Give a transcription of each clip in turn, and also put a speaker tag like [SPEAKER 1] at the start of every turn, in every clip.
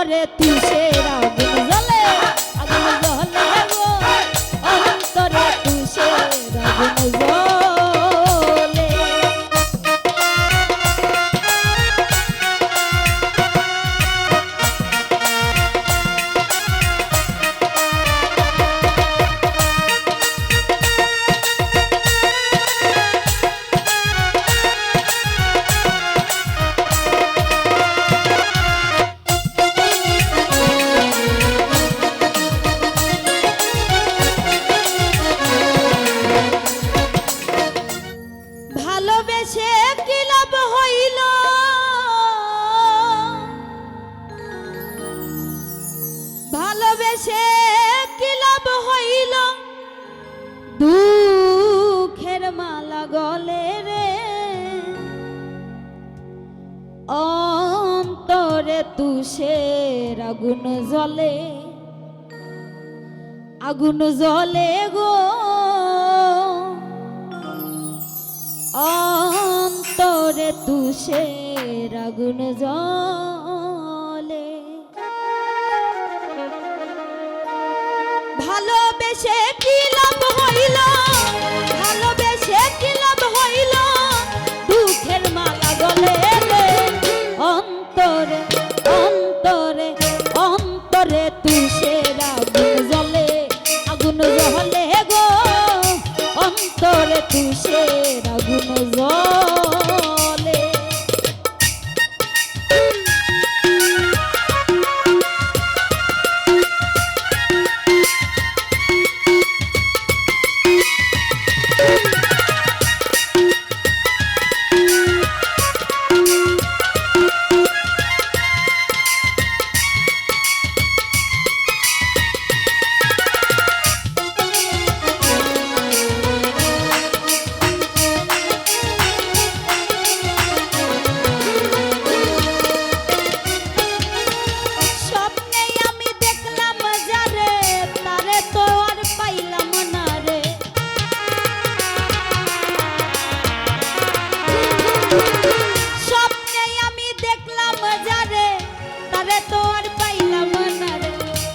[SPEAKER 1] করে তুই সেরা গলে রে। অন্তরে তুষের আগুন জলে আগুন জলে গো। অন্তরে তুষের আগুন জলে ভালোবেসে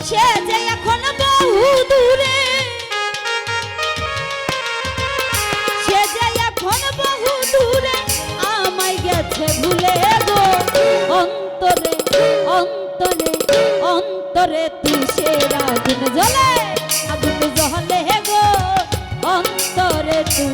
[SPEAKER 1] সে যে এখন বহু দূরে। সে যে এখন বহু দূরে, আমায় গেছে ভুলে গো। অন্তরে অন্তরে অন্তরে তুই সে আগুন জ্বলে আগুন জ্বলে গো। অন্তরে তুই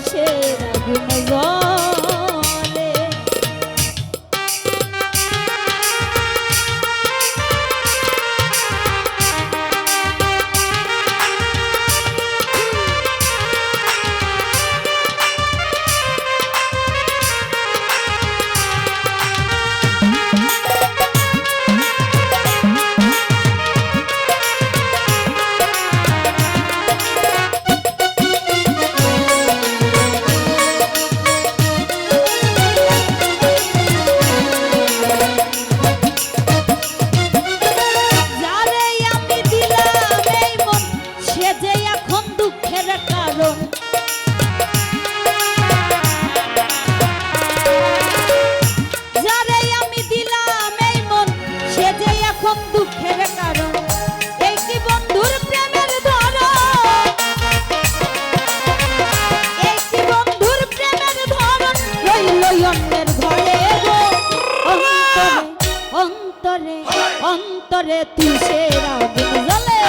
[SPEAKER 1] অন্তরে তুই সে রাগুন জ্বলে